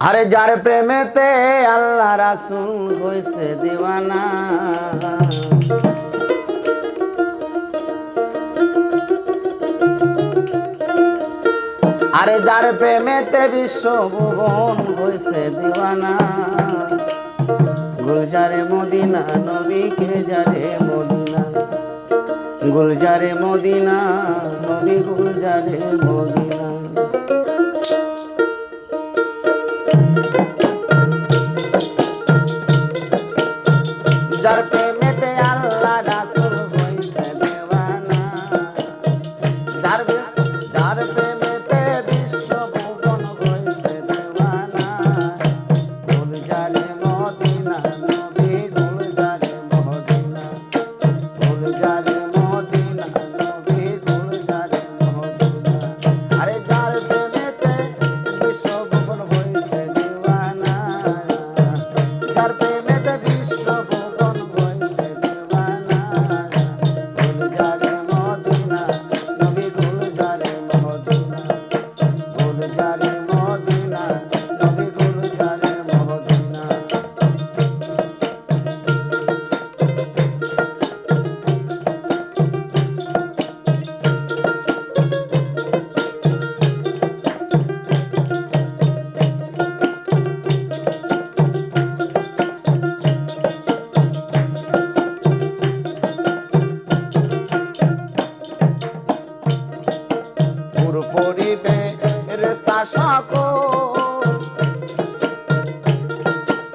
আরে যার প্রেমেতে আল্লাহ রাসুল হয়েছে দিওয়ানা। আরে যার প্রেমেতে বিশ্বভুবন হয়েছে দিওয়ানা। গুলজারে মদিনা, নবীকে যারে মদিনা। গুলজারে মদিনা, নবী গুলজারে মদিনা। যার প্রেম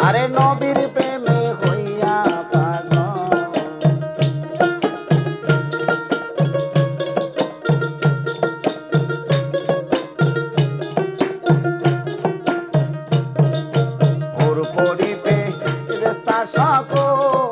আরে নবীর প্রেমে হইয়া পাগল। ওর পরিবে রাস্তা সকল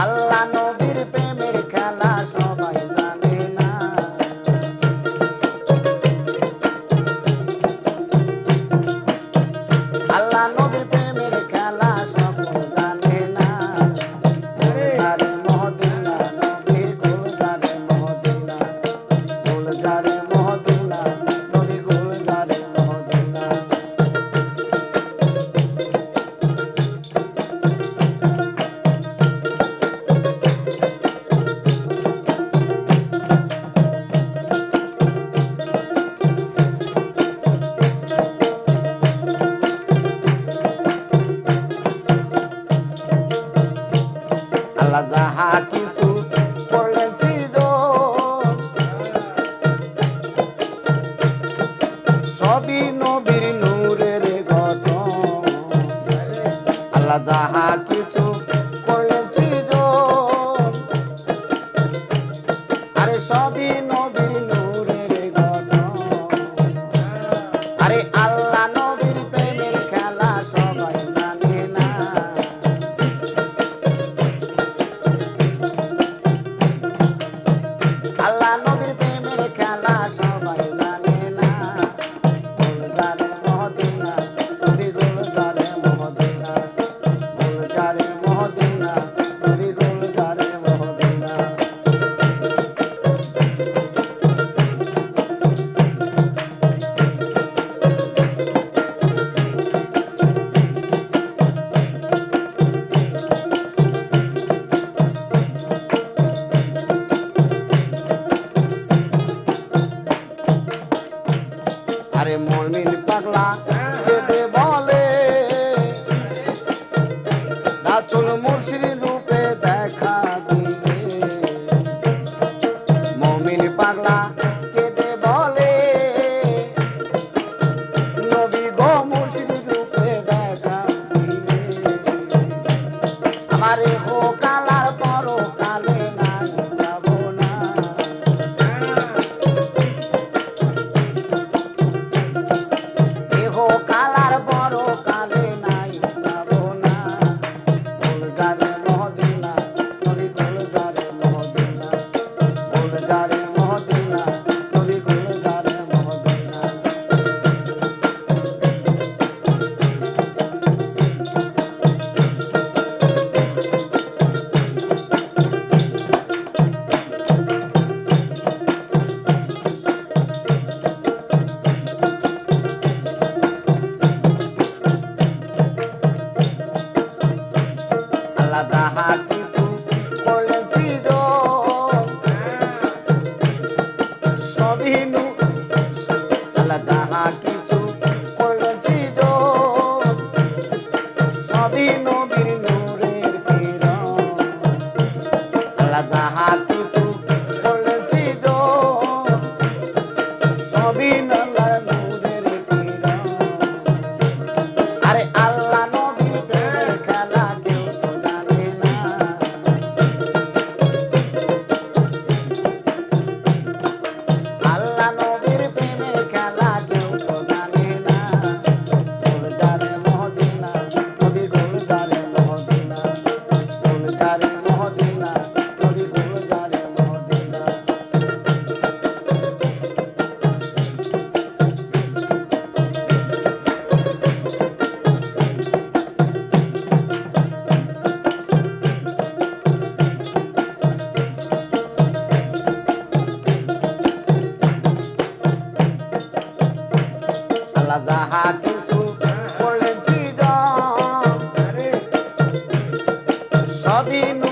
আল্লাহর নবীর প্রেমের খেলা সবাই আল্লাহ যাহা কিছু করেছি আরে সবই মর্নিন পাগলা। সবই আল্লাহর সবই